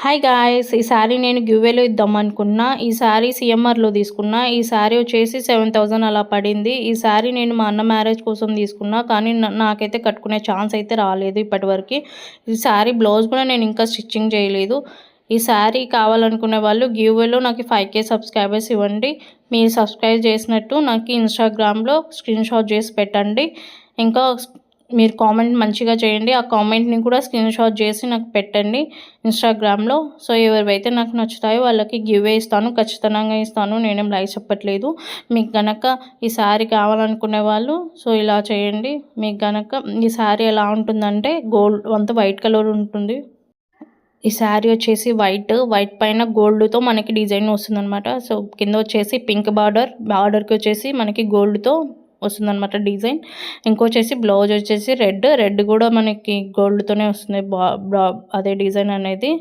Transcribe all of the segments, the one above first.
Hi guys ఈ శారీ నేను గివ్వేలో ఇద్దాం అనుకున్నా ఈ శారీ సిఎంఆర్లో తీసుకున్నా ఈ శారీ వచ్చేసి సెవెన్ థౌజండ్ అలా పడింది. ఈ శారీ నేను మా అన్న మ్యారేజ్ కోసం తీసుకున్నా కానీ నాకైతే కట్టుకునే ఛాన్స్ అయితే రాలేదు ఇప్పటివరకు. ఈ శారీ బ్లౌజ్ కూడా నేను ఇంకా స్టిచ్చింగ్ చేయలేదు. ఈ శారీ కావాలనుకునే వాళ్ళు గివ్వేలో నాకు ఫైవ్ కే సబ్స్క్రైబర్స్ ఇవ్వండి. మీరు సబ్స్క్రైబ్ చేసినట్టు నాకు ఇన్స్టాగ్రామ్లో స్క్రీన్ షాట్ చేసి పెట్టండి. ఇంకా మీరు కామెంట్ మంచిగా చేయండి. ఆ కామెంట్ని కూడా స్క్రీన్ షాట్ చేసి నాకు పెట్టండి ఇన్స్టాగ్రామ్లో సో ఎవరివైతే నాకు నచ్చుతాయో వాళ్ళకి గివ్ ఇస్తాను ఖచ్చితంగా ఇస్తాను. నేనేం లైక్ చెప్పట్లేదు. మీకు గనక ఈ శారీ కావాలనుకునే వాళ్ళు సో ఇలా చేయండి. మీకు గనక ఈ శారీ ఎలా ఉంటుందంటే గోల్డ్ అంతా వైట్ కలర్ ఉంటుంది. ఈ శారీ వచ్చేసి వైట్ వైట్ పైన గోల్డ్తో మనకి డిజైన్ వస్తుందన్నమాట. సో కింద వచ్చేసి పింక్ బార్డర్ బార్డర్కి వచ్చేసి మనకి గోల్డ్తో వస్తుందన్నమాట డిజైన్. ఇంకొచ్చేసి బ్లౌజ్ వచ్చేసి రెడ్. రెడ్ కూడా మనకి గోల్డ్తోనే వస్తుంది. బా అదే డిజైన్ అనేది.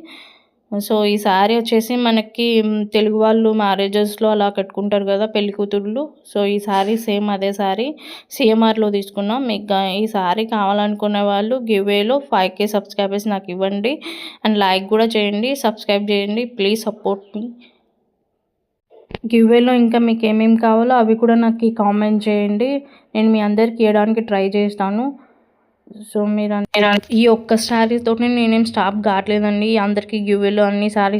సో ఈ శారీ వచ్చేసి మనకి తెలుగు వాళ్ళు మ్యారేజెస్లో అలా కట్టుకుంటారు కదా పెళ్ళి కూతుర్లు సో ఈ శారీ సేమ్ అదే శారీ సిఎంఆర్లో తీసుకున్నాం. మీకు ఈ శారీ కావాలనుకునే వాళ్ళు గివేలో ఫైవ్ కే సబ్స్క్రైబర్స్ నాకు ఇవ్వండి. అండ్ లైక్ కూడా చేయండి. సబ్స్క్రైబ్ చేయండి. ప్లీజ్ సపోర్ట్ మీ. గివ్వేలో ఇంకా మీకు ఏమేమి కావాలో అవి కూడా నాకు కామెంట్ చేయండి. నేను మీ అందరికి ఇవ్వడానికి ట్రై చేస్తాను. సో మీరు ఈ ఒక్క శారీతో నేనేం స్టాప్ కావట్లేదండి. అందరికీ గివ్వేలో అన్ని శారీస్